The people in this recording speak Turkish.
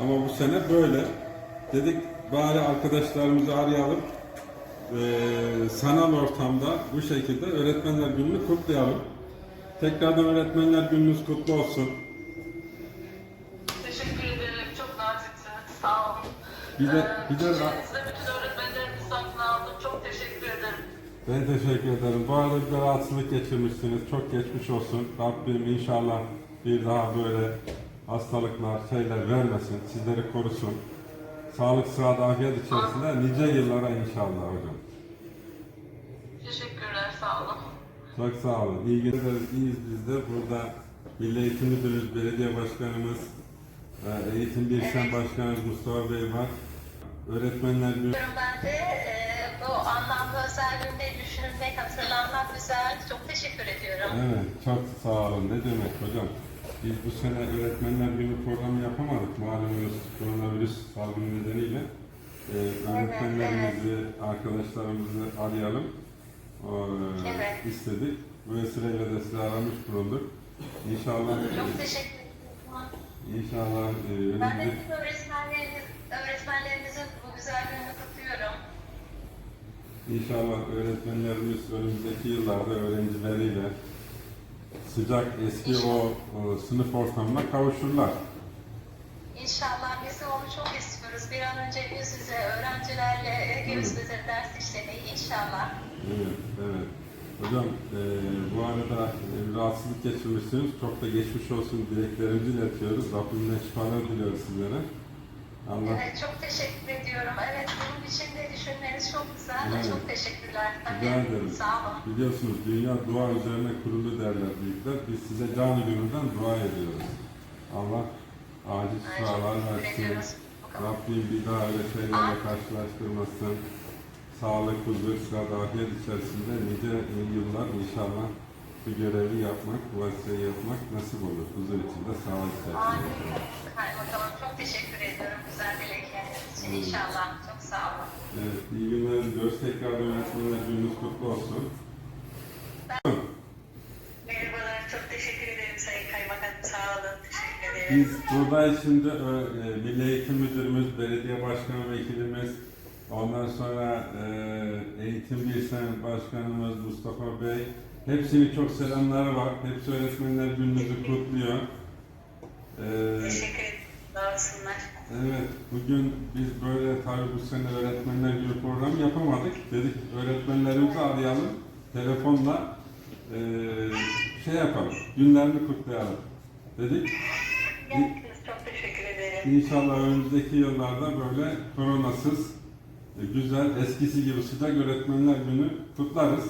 Ama bu sene böyle. Dedik bari arkadaşlarımızı arayalım. Ee, sanal ortamda bu şekilde Öğretmenler Günü'nü kutlayalım. Tekrardan Öğretmenler Gününüz kutlu olsun. Teşekkür ederim. Çok naziksiniz. Sağ olun. Bir de- Ee, bir de- işinizde bütün öğretmenlerimiz satın aldım. Çok teşekkür ederim. Ben teşekkür ederim. Bu arada bir de rahatsızlık geçirmişsiniz. Çok geçmiş olsun. Rabbim inşallah bir daha böyle hastalıklar, şeyler vermesin. Sizleri korusun. Sağlık, sıhhat, afiyet içerisinde nice yıllara inşallah hocam. Teşekkürler. Sağ olun. Çok sağ olun. İyi günler. İyiyiz biz de. Burada Milli Eğitim Müdürümüz, Belediye Başkanımız, e, Eğitim Bilişim Başkanımız Mustafa Bey var. Öğretmenler Ben de e, bu anlamda özel günde düşünmek, hatırlanmak güzel. Çok teşekkür ediyorum. Evet, çok sağ olun. Ne demek hocam? Biz bu sene Öğretmenler Günü programı yapamadık. Malumunuz koronavirüs salgını nedeniyle. Ee, öğretmenlerimizi, arkadaşlarımızı arayalım. O, e, Evet. istedik. Vesileyle de sizi aramış bulunduk. İnşallah, Çok teşekkür ederim. inşallah e, Ben de bütün öğretmenlerimiz, öğretmenlerimizin bu güzel gününü kutluyorum. İnşallah öğretmenlerimiz önümüzdeki yıllarda öğrencileriyle sıcak eski o, o sınıf ortamına kavuşurlar. İnşallah biz de onu çok istiyoruz. Bir an önce yüz yüze öğrencilerle yüz yüze ders işlemeyi inşallah. Evet, evet. Hocam e, bu arada e, rahatsızlık geçirmişsiniz. Çok da geçmiş olsun dileklerimizi iletiyoruz. Rabbimden şifalar diliyoruz sizlere. Allah Evet, çok teşekkür ediyorum. Evet, bunun için de düşünmeniz çok güzel. Evet. Çok teşekkürler. rica ederim. Sağ olun. Biliyorsunuz dünya dua üzerine kurulu derler büyükler. Biz size canı gönülden dua ediyoruz. Allah acil şifalar versin. Rabbim bir daha öyle şeylerle karşılaştırmasın. Sağlık, huzur, sıhhat, afiyet içerisinde nice yıllar inşallah bu görevi yapmak, bu vasiyeyi yapmak nasip olur. Huzur içinde, sağlık içerisinde. Amin. Kaymakamım çok teşekkür ediyorum güzel dilekleriniz için Evet. inşallah. Çok sağ olun. Evet, iyi günler diliyoruz. Tekrar öğretmenler gününüz kutlu olsun. Merhabalar, çok teşekkür ederim Sayın Kaymakam. Sağ olun, teşekkür ederim. Biz buradayız şimdi e, Milli Eğitim Müdürümüz, Belediye Başkanı Vekilimiz, ondan sonra e, Eğitim Bilsen Başkanımız Mustafa Bey, hepsinin çok selamları var. Hepsi öğretmenler gününüzü kutluyor. E, Teşekkür olsunlar. evet, bugün biz böyle tabii bu sene öğretmenler günü programı yapamadık. Dedik öğretmenlerimizi arayalım, telefonla e, şey yapalım, günlerini kutlayalım dedik. Geldiniz, çok teşekkür ederim. İnşallah önümüzdeki yıllarda böyle koronasız, e, güzel, eskisi gibi sıcak öğretmenler günü kutlarız.